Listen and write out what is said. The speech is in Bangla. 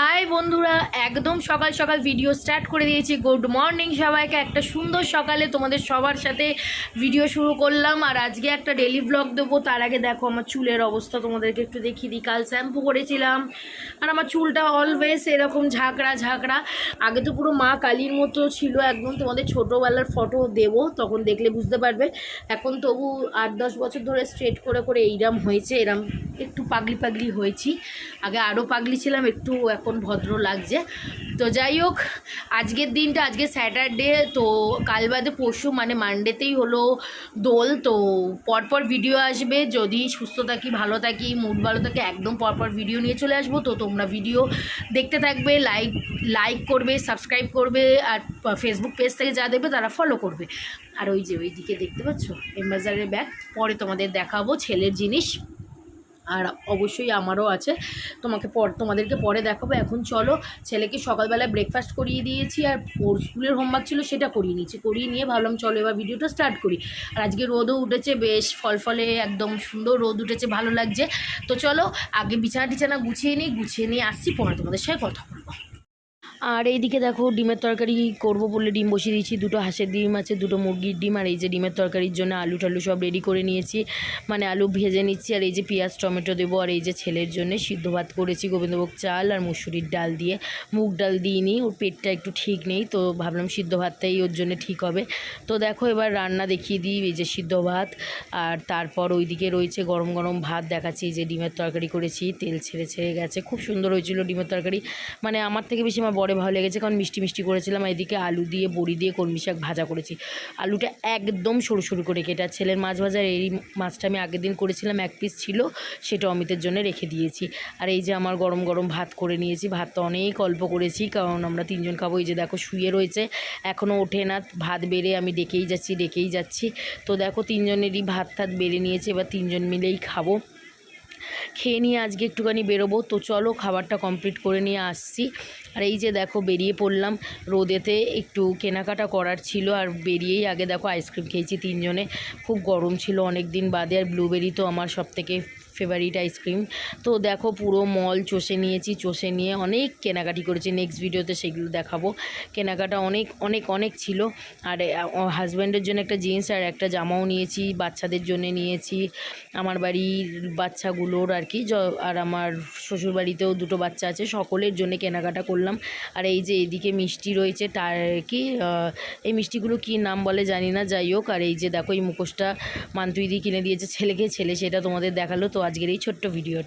হাই বন্ধুরা, একদম সকাল সকাল ভিডিও স্টার্ট করে দিয়েছি। গুড মর্নিং সবাইকে, একটা সুন্দর সকালে তোমাদের সবার সাথে ভিডিও শুরু করলাম। আর আজকে একটা ডেলি ব্লগ দেবো। তার আগে দেখো, আমার চুলের অবস্থা তোমাদেরকে একটু দেখিয়ে দিই। কাল শ্যাম্পু করেছিলাম। আর আমার চুলটা অলওয়েজ এরকম ঝাঁকড়া ঝাঁকড়া। আগে তো পুরো মা কালীর মতো ছিল। একদম তোমাদের ছোটোবেলার ফটো দেবো, তখন দেখলে বুঝতে পারবে। এখন তবু আট, দশ বছর ধরে স্ট্রেট করে করে এইরাম হয়েছে। এরম একটু পাগলি পাগলি হয়েছি। আগে আরও পাগলি ছিলাম, একটু এখন ভদ্র লাগছে। তো যাই হোক, আজকের দিনটা, আজকে স্যাটারডে তো কাল বাদে পরশু মানে মানডেতেই হলো দোল, তো পরপর ভিডিও আসবে। যদি সুস্থ থাকি, ভালো থাকি মুড ভালো থাকে, একদম পরপর ভিডিও নিয়ে চলে আসব। তো তোমরা ভিডিও দেখতে থাকবে লাইক লাইক করবে সাবস্ক্রাইব করবে, আর ফেসবুক পেজ থেকে যা দেবে তারা ফলো করবে। আর ওই যে ওই দিকে দেখতে পাচ্ছ? এম্বাজারের ব্যাগ পরে তোমাদের দেখাবো ছেলের জিনিস। আর অবশ্যই আমারও আছে। তোমাকে পর তোমাদেরকে পরে দেখাবো। এখন চলো, ছেলেকে সকালবেলায় ব্রেকফাস্ট করিয়ে দিয়েছি আর ওর স্কুলের হোমওয়ার্ক ছিল সেটা করিয়ে নিয়েছি। করিয়ে নিয়ে ভাবলাম চলো এবার ভিডিওটা স্টার্ট করি। আর আজকে রোদও উঠেছে, বেশ ফল ফলে একদম সুন্দর রোদ উঠেছে, ভালো লাগছে। তো চলো, আগে বিছানা টিছানা গুছিয়ে নিই, গুছিয়ে নিয়ে আসছি, পরে তোমাদের সাথে কথা বলব। আর এইদিকে দেখো ডিমের তরকারি করব বলে ডিম বসিয়ে দিয়েছি। দুটো হাঁসের ডিম আছে, দুটো মুরগির ডিম, আর এই যে ডিমের তরকারির জন্য আলু টালু সব রেডি করে নিয়েছি। মানে আলু ভেজে নিচ্ছি, আর এই যে পেঁয়াজ, টমেটো দেবো, আর এই যে ছেলের জন্য সিদ্ধ ভাত করেছি, গোবিন্দভোগ চাল আর মুসুরির ডাল দিয়ে। মুগ ডাল দিইনি ওর পেটটা একটু ঠিক নেই, তো ভাবলাম সিদ্ধ ভাতটাই ওর জন্য ঠিক হবে। তো দেখো এবার রান্না দেখিয়ে দিই, এই যে সিদ্ধ ভাত, আর তারপর ওইদিকে রয়েছে গরম গরম ভাত, দেখাচ্ছি যে ডিমের তরকারি করেছি, তেল ছেড়ে ছেড়ে গেছে। খুব সুন্দর হয়েছিল ডিমের তরকারি। মানে আমার থেকে বেশি আমার বড় ভালো লেগেছে কারণ মিষ্টি মিষ্টি করেছিলাম এদিকে আলু দিয়ে, বড়ি দিয়ে কলমি শাক ভাজা করেছি। আলুটা একদম সরু সরু করে কেটে আর ছেলের মাছ ভাজার এই মাছটা আমি আগের দিন করেছিলাম, এক পিস ছিল, সেটা অমিতের জন্য রেখে দিয়েছি। আর এই যে আমার গরম গরম ভাত করে নিয়েছি ভাতটা অনেক অল্প করেছি, কারণ আমরা তিনজন খাব, এই যে দেখো শুয়ে রয়েছে এখনও ওঠে না, ভাত বেড়ে আমি ডেকেই যাচ্ছি ডেকেই যাচ্ছি। তো দেখো তিনজনেরই ভাত টাত বেড়ে নিয়েছি, এবার তিনজন মিলেই খাব। খেয়ে নিয়ে আজকে একটুখানি বেরোবো। তো চলো খাবারটা কমপ্লিট করে নিয়ে আসছি। আর এই যে দেখো, বেরিয়ে পড়লাম রোদেতে। একটু কেনাকাটা করার ছিল আর বেরিয়েই আগে দেখো আইসক্রিম খেয়েছি তিনজনে। খুব গরম ছিল অনেক দিন বাদে। আর ব্লুবেরি তো আমার সব থেকে ফেভারিট আইসক্রিম তো দেখো পুরো মল চষে নিয়েছি, চষে নিয়ে অনেক কেনাকাটি করেছি। নেক্সট ভিডিওতে সেগুলো দেখাবো। কেনাকাটা অনেক অনেক অনেক ছিল। আর হাজব্যান্ডের জন্য একটা জিন্স আর একটা জামাও নিয়েছি, বাচ্চাদের জন্য নিয়েছি। আমার বাড়ির বাচ্চাগুলোর আর কি আর আমার শ্বশুর বাড়িতেও দুটো বাচ্চা আছে, সকলের জন্য কেনাকাটা করলাম। আর এই যে এদিকে মিষ্টি রয়েছে, তার কি এই মিষ্টিগুলো কি নাম বলে জানি না, যাই হোক। আর এই যে দেখো, এই মুখোশটা মান্তুইদি কিনে দিয়েছে ছেলেকে, ছেলে সেটা তোমাদের দেখাল। তো আজকের এই ছোট্ট ভিডিও